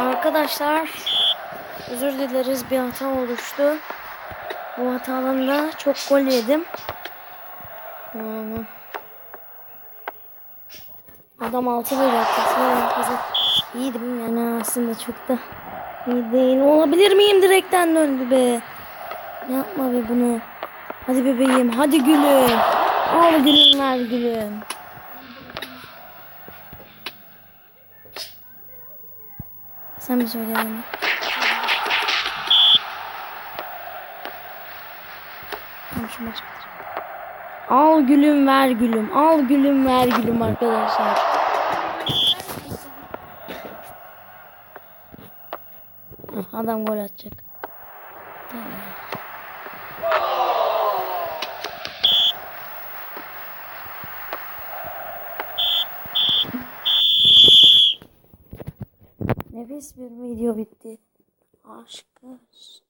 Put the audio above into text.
Arkadaşlar özür dileriz bir hata oluştu. Bu hatadan da çok gol yedim. Yani, adam 6 gol attı. İyiydim yani aslında çok da iyi değil. Olabilir miyim direkten döndü be. Yapma be bunu. Hadi bebeğim hadi gülüm. Al gülüm ver gülüm. Sen bir söyle. Tamam şu maç bitir. Al gülüm ver gülüm. Al gülüm ver gülüm arkadaşlar. Adam gol atacak. Tamam. Nefis bir video bitti. Aşk olsun.